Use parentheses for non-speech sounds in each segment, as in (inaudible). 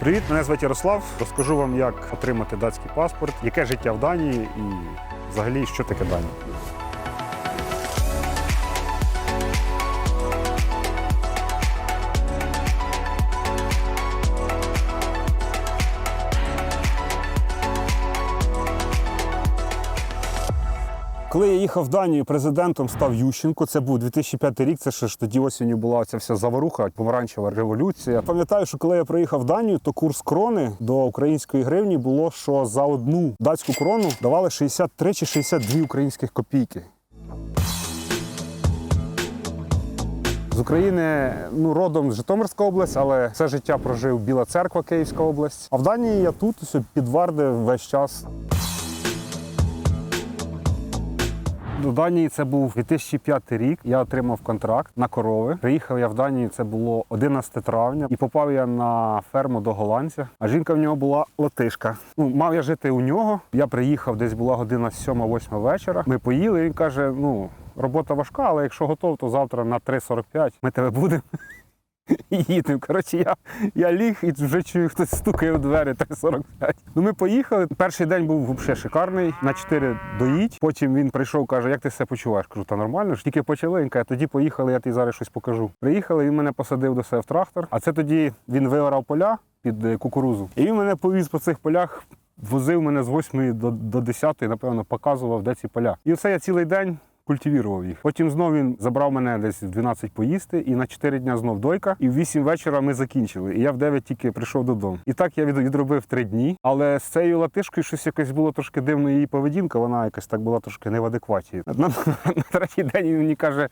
Привіт, мене звати Ярослав. Розкажу вам, як отримати датський паспорт, яке життя в Данії і взагалі що таке Данія. Коли я їхав в Данію, президентом став Ющенко. Це був 2005 рік. Це ще ж тоді осінню була ця вся заворуха, помаранчева революція. Пам'ятаю, що коли я приїхав в Данію, то курс крони до української гривні було, що за одну датську крону давали 63 чи 62 українських копійки. З України ну родом з Житомирська область, але все життя прожив Біла Церква, Київська область. А в Данії я тут ось під весь час. До Данії це був 2005 рік. Я отримав контракт на корови. Приїхав я в Данію. Це було 11 травня, і попав я на ферму до голландця. А жінка в нього була латишка. Ну, мав я жити у нього. Я приїхав, десь була година 7-8 вечора. Ми поїли. Він каже: ну. Робота важка, але якщо готов, то завтра на 3.45 ми тебе будемо. І (laughs) їдемо. Коротше, я, я ліг і вже чую, хтось стукає у двері 3.45. Ну ми поїхали. Перший день був взагалі шикарний. На 4 доїть. Потім він прийшов, каже, як ти себе почуваєш? Кажу, та нормально ж. Тільки почали. Він каже, тоді поїхали, я тобі зараз щось покажу. Приїхали, він мене посадив до себе в трактор. А це тоді він виорав поля під е, кукурузу. І він мене повіз по цих полях. Возив мене з 8 до, до 10, напевно, показував, де ці поля. І все я цілий день культивірував їх. Потім знов він забрав мене десь в 12 поїсти, і на 4 дня знов дойка. І в 8 вечора ми закінчили. І я в 9 тільки прийшов додому. І так я відробив 3 дні. Але з цією латишкою щось якось було трошки дивно її поведінка. Вона якась так була трошки не в адекваті. На, на, на третій день він мені каже.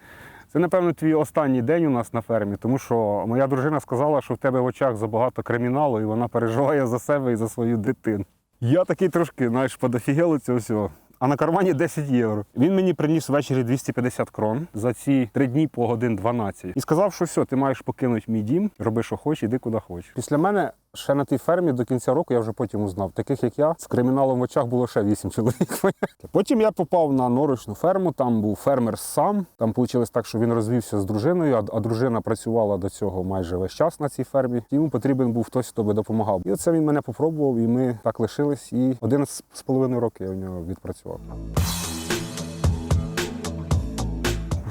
Це, напевно, твій останній день у нас на фермі, тому що моя дружина сказала, що в тебе в очах забагато криміналу, і вона переживає за себе і за свою дитину. Я такий трошки, знаєш, подофігел цього всього. А на кармані 10 євро. Він мені приніс ввечері 250 крон за ці три дні по годин 12. І сказав, що все, ти маєш покинути мій дім, роби, що хочеш, іди куди хочеш. Після мене ще на тій фермі до кінця року я вже потім узнав. Таких як я, з криміналом в очах було ще 8 чоловік. (laughs) Потім я попав на норочну ферму. Там був фермер сам. Там вийшло так, що він розвівся з дружиною, а, дружина працювала до цього майже весь час на цій фермі. Йому потрібен був хтось, хто би допомагав. І оце він мене попробував, і ми так лишились. І 11 з половиною років я в нього відпрацював.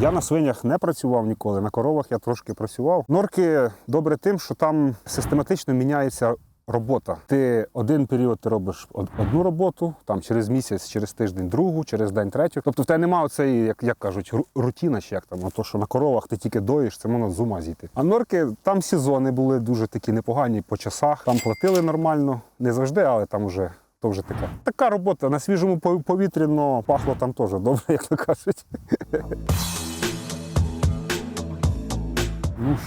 Я на свинях не працював ніколи, на коровах я трошки працював. Норки добре тим, що там систематично міняється робота. Ти один період ти робиш одну роботу, там через місяць, через тиждень другу, через день третю. Тобто в тебе немає оцеї, як, як кажуть, ру- рутіна, чи як там, то, що на коровах ти тільки доїш, це можна з ума зійти. А норки там сезони були дуже такі непогані по часах. Там платили нормально, не завжди, але там уже. То вже така. Така робота на свіжому повітрі, но пахло там теж добре, як то кажуть.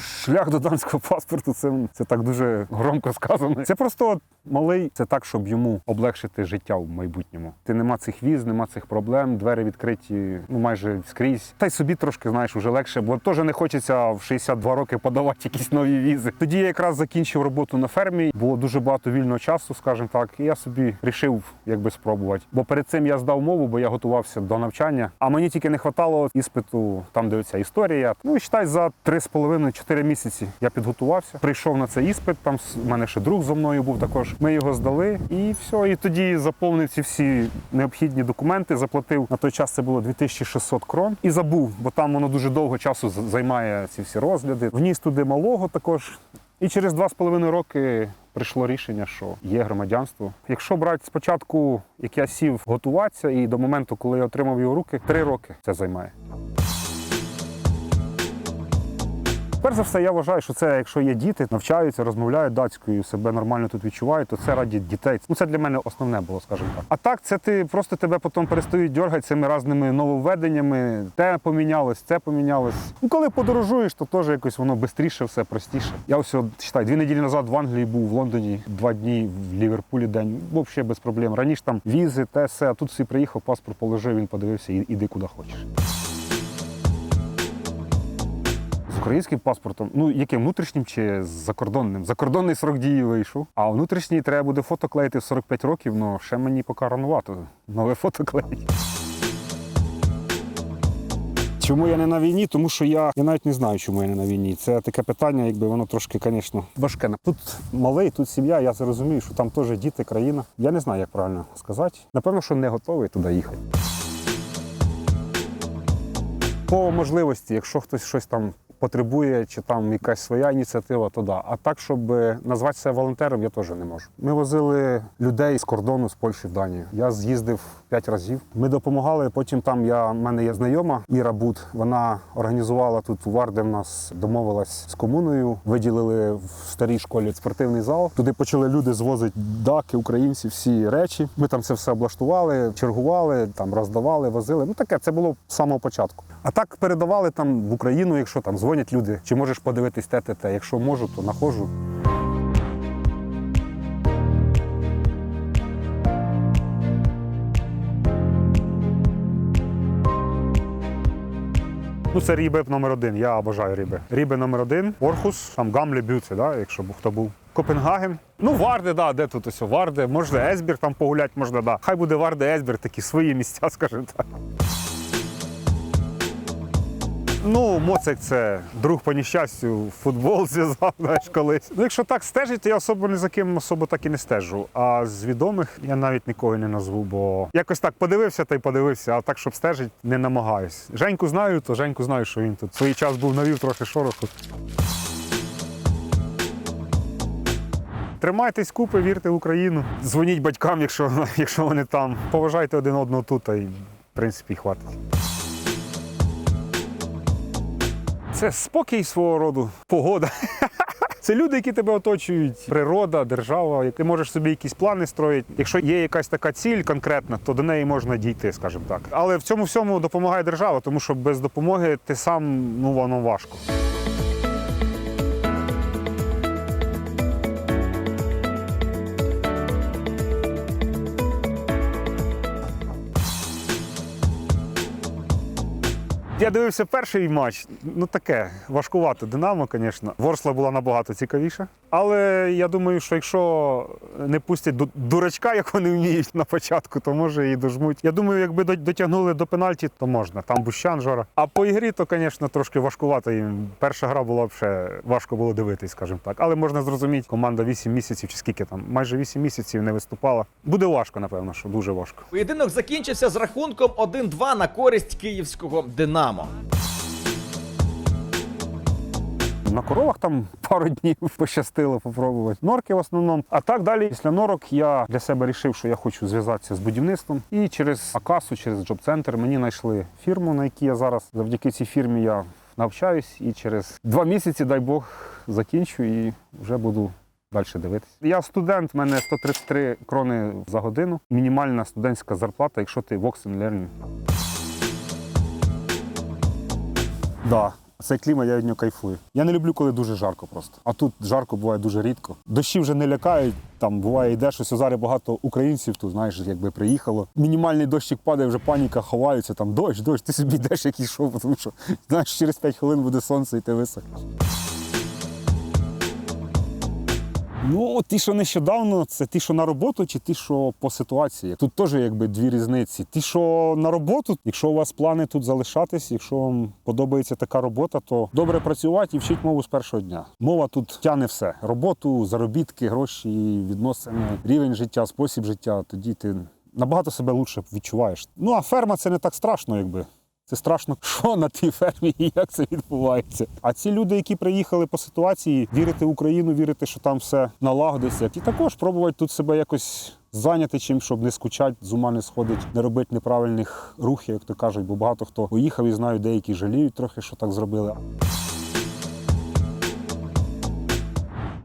Шлях до данського паспорту це, це так дуже громко сказано. Це просто малий, це так, щоб йому облегшити життя в майбутньому. Ти нема цих віз, нема цих проблем, двері відкриті ну майже скрізь. Та й собі трошки, знаєш, вже легше, бо теж не хочеться в 62 роки подавати якісь нові візи. Тоді я якраз закінчив роботу на фермі. Було дуже багато вільного часу, скажімо так. І я собі рішив якби спробувати. Бо перед цим я здав мову, бо я готувався до навчання. А мені тільки не вистачало іспиту, там де ця історія. Ну і считай, за 3,5-4 місяці я підготувався. Прийшов на цей іспит. Там в мене ще друг зо мною був також. Ми його здали, і все. І тоді заповнив ці всі необхідні документи. Заплатив на той час. Це було 2600 крон. І забув, бо там воно дуже довго часу займає ці всі розгляди. Вніс туди малого також. І через два з половиною роки прийшло рішення, що є громадянство. Якщо брати спочатку, як я сів готуватися, і до моменту, коли я отримав його руки, три роки це займає. Перш за все, я вважаю, що це, якщо є діти, навчаються, розмовляють датською, себе нормально тут відчувають, то це раді дітей. Ну це для мене основне було, скажімо так. А так, це ти просто тебе потім перестають дергати цими різними нововведеннями. Те помінялось, це помінялось. Ну коли подорожуєш, то теж якось воно швидше, все простіше. Я ось от, читай, дві неділі назад в Англії був в Лондоні, два дні в Ліверпулі день. Взагалі без проблем. Раніше там візи, те, все, а тут всі приїхав, паспорт положив, він подивився і іди куди хочеш. Українським паспортом, ну яким внутрішнім чи закордонним? Закордонний срок дії вийшов, а внутрішній треба буде фото клеїти в 45 років, ну ще мені поки ранувато. Нове фото клеїть. Чому я не на війні? Тому що я, я навіть не знаю, чому я не на війні. Це таке питання, якби воно трошки, звісно, важке. Тут малий, тут сім'я, я це розумію, що там теж діти, країна. Я не знаю, як правильно сказати. Напевно, що не готовий туди їхати. По можливості, якщо хтось щось там потребує, чи там якась своя ініціатива, то да. А так, щоб назвати себе волонтером, я теж не можу. Ми возили людей з кордону з Польщі в Данію. Я з'їздив п'ять разів. Ми допомагали. Потім там я в мене є знайома Іра Бут. Вона організувала тут у Варде в нас домовилась з комуною. Виділили в старій школі спортивний зал. Туди почали люди звозити даки, українці, всі речі. Ми там це все облаштували, чергували, там роздавали, возили. Ну таке це було з самого початку. А так передавали там в Україну, якщо там дзвонять люди, чи можеш подивитись те, те, те. Якщо можу, то находжу. Ну, це ріби номер один. Я обожаю ріби. Ріби номер один, Орхус, там Гамлі бюці, да, якщо б хто був. Копенгаген. Ну, Варде, да, де тут ось Варде. Можна Есбір там погуляти, можна, да. Хай буде Варде Есбір, такі свої місця, (laughs) скажімо так. Ну, Моцик це друг по нещастю, футбол (laughs) зв'язав, знаєш, колись. Ну, якщо так стежить, то я особо ні за ким особо так і не стежу. А з відомих я навіть нікого не назву, бо якось так подивився та й подивився, а так, щоб стежить, не намагаюсь. Женьку знаю, то Женьку знаю, що він тут свій час був навів трохи шороху. Тримайтесь купи, вірте в Україну. Дзвоніть батькам, якщо, (laughs) якщо вони там. Поважайте один одного тут, й в принципі хватить. Це спокій свого роду, погода. (laughs) Це люди, які тебе оточують, природа, держава. Ти можеш собі якісь плани строїти. Якщо є якась така ціль конкретна, то до неї можна дійти, скажімо так. Але в цьому всьому допомагає держава, тому що без допомоги ти сам ну воно важко. Я дивився перший матч. Ну таке важкувато Динамо, звісно. Ворсла була набагато цікавіша. Але я думаю, що якщо не пустять ду- дурачка, як вони вміють на початку, то може і дожмуть. Я думаю, якби до- дотягнули до пенальті, то можна. Там Бущан, Жора. А по ігрі, то, звісно, трошки важкувато їм. Перша гра була ще важко було дивитись, скажімо так. Але можна зрозуміти, команда 8 місяців чи скільки там, майже 8 місяців не виступала. Буде важко, напевно, що дуже важко. Поєдинок закінчився з рахунком 1-2 на користь київського Динамо. На коровах там пару днів (laughs) пощастило попробувати. Норки в основному. А так далі, після норок я для себе вирішив, що я хочу зв'язатися з будівництвом. І через Акасу, через джоб-центр мені знайшли фірму, на якій я зараз. Завдяки цій фірмі я навчаюсь і через два місяці, дай Бог, закінчу і вже буду. Далі дивитися. Я студент, в мене 133 крони за годину. Мінімальна студентська зарплата, якщо ти в Oxen Learning. Да. Цей клімат я від нього кайфую. Я не люблю, коли дуже жарко просто. А тут жарко буває дуже рідко. Дощі вже не лякають. Там буває йде ось зараз багато українців тут, знаєш, якби приїхало. Мінімальний дощик падає, вже паніка ховаються. Там дощ, дощ, ти собі йдеш, як ішов, тому що знаєш, через 5 хвилин буде сонце і ти висохнеш. Ну, ті, що нещодавно, це ті, що на роботу, чи ті, що по ситуації. Тут теж якби дві різниці. Ті, що на роботу, якщо у вас плани тут залишатись, якщо вам подобається така робота, то добре працювати і вчить мову з першого дня. Мова тут тяне все: роботу, заробітки, гроші, відносини, рівень життя, спосіб життя. Тоді ти набагато себе лучше відчуваєш. Ну а ферма це не так страшно, якби. Це страшно, (laughs) що на тій фермі і як це відбувається. А ці люди, які приїхали по ситуації, вірити в Україну, вірити, що там все налагодиться, і також пробувати тут себе якось зайняти чим, щоб не скучати, з ума не сходить, не робити неправильних рухів, як то кажуть, бо багато хто поїхав і знаю, деякі жаліють трохи, що так зробили.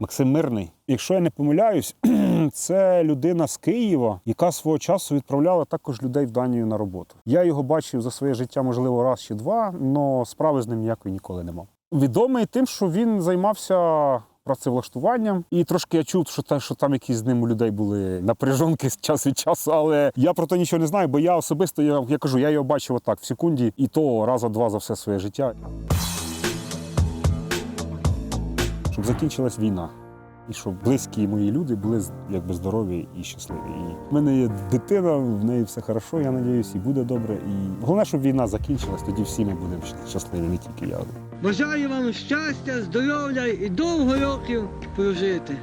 Максим Мирний. Якщо я не помиляюсь, (clears throat) це людина з Києва, яка свого часу відправляла також людей в Данію на роботу. Я його бачив за своє життя, можливо, раз чи два, але справи з ним ніякої ніколи не мав. Відомий тим, що він займався. Працевлаштуванням, і трошки я чув, що, та, що там якісь з ним у людей були напряжонки час від часу, але я про то нічого не знаю, бо я особисто я, я кажу, я його бачив отак в секунді, і то раза два за все своє життя. Щоб закінчилась війна. І щоб близькі мої люди були якби здорові і щасливі. І в мене є дитина, в неї все хорошо, я надіюсь, і буде добре. І головне, щоб війна закінчилась, тоді всі ми будемо щасливі, не тільки я. Бажаю вам щастя, здоров'я і довго років прожити.